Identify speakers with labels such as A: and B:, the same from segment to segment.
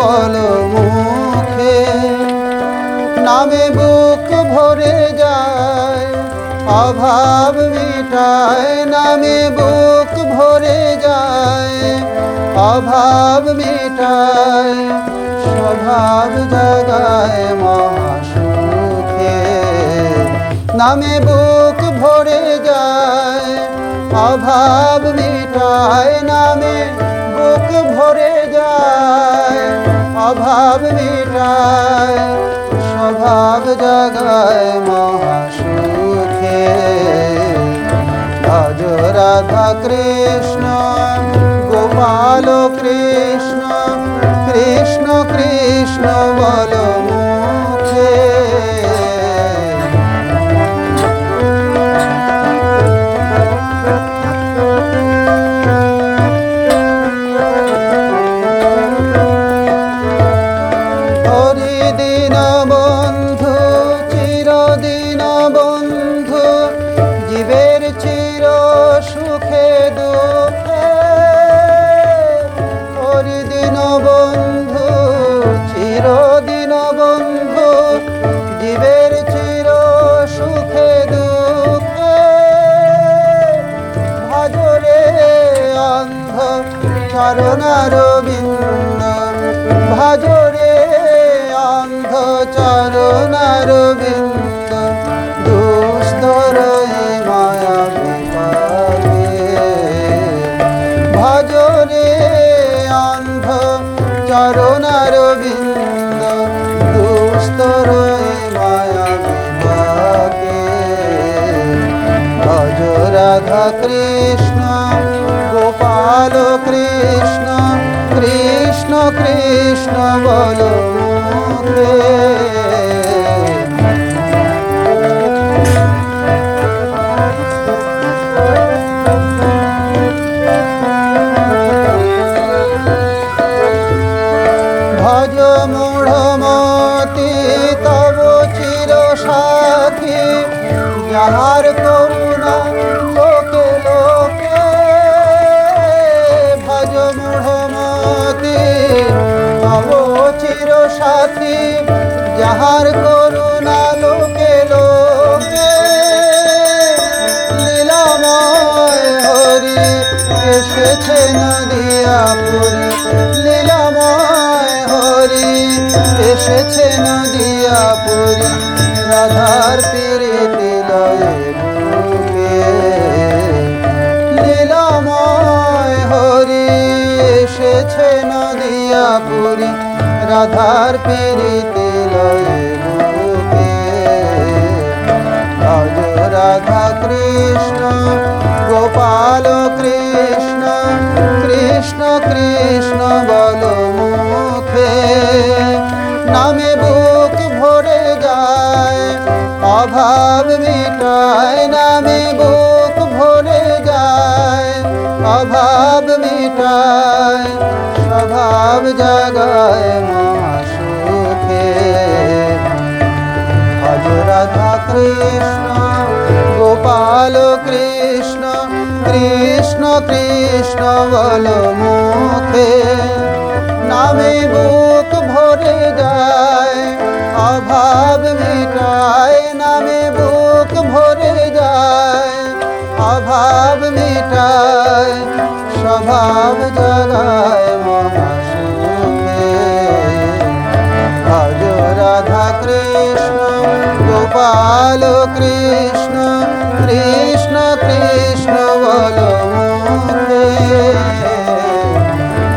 A: বল মুখে নামে বুক ভরে যায়, অভাব মিটায় নামে বুক ভরে যায়, অভাব মিটায় স্বভাব জাগায় মহাসুখে নামে বুক ভরে যায়, অভাব মিটায় নামে অভাব মিটায় স্বভাব জাগায় মহাসুখে। ভজ রাধা কৃষ্ণ গোপাল কৃষ্ণ কৃষ্ণ কৃষ্ণ বল। চরণার বিন্দ দুস্তর এই মায়া বিপাকে ভজরে অন্ধ চরণার বিন্দ দুস্তর এই মায়া বিপাকে ভজ রাধা কৃষ্ণ গোপাল কৃষ্ণ কৃষ্ণ কৃষ্ণ বল মূঢ়মতি তব চির সাথী, যাহার করুণা লোকে লোকে। ভজ মূঢ়মতি তব চির সাথী, যাহার করুণা লোকে লোকে। লীলাময় হরি, এসেছে নদিয়া পুরী এসেছে নদিয়া পুরী রাধার প্রীতি লয়ে বুকে লীলাময় হরি এসেছে নদিয়া পুরী রাধার প্রীতি লয়ে বুকে ভজ রাধা কৃষ্ণ, গোপাল কৃষ্ণ কৃষ্ণ কৃষ্ণ বল স্বভাব জাগায় মহাসুখে ভজ রাধা কৃষ্ণ, গোপাল কৃষ্ণ কৃষ্ণ কৃষ্ণ বল মুখে। নামে বুক ভরে যায়, অভাব মিটায়। নামে বুক ভরে যায়, অভাব মিটায়। স্বভাব জাগায় बालो कृष्ण कृष्ण कृष्ण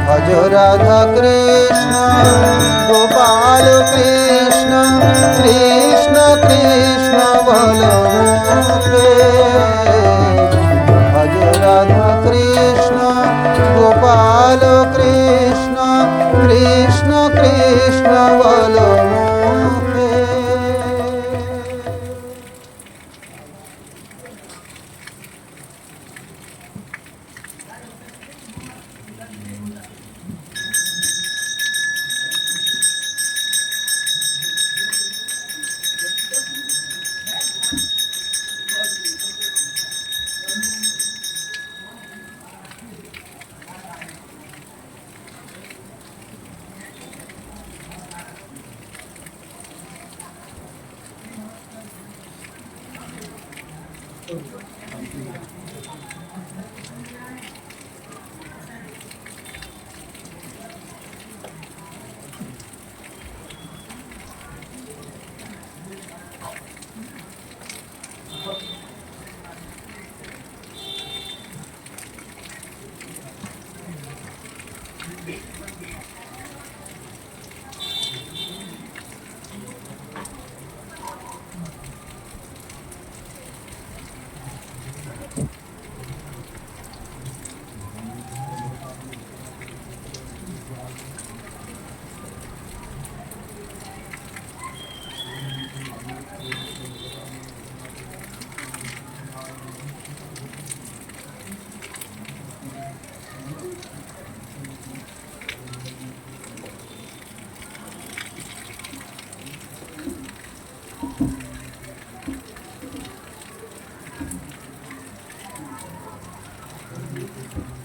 A: वजो राधा कृष्ण। 本当に。Thank you.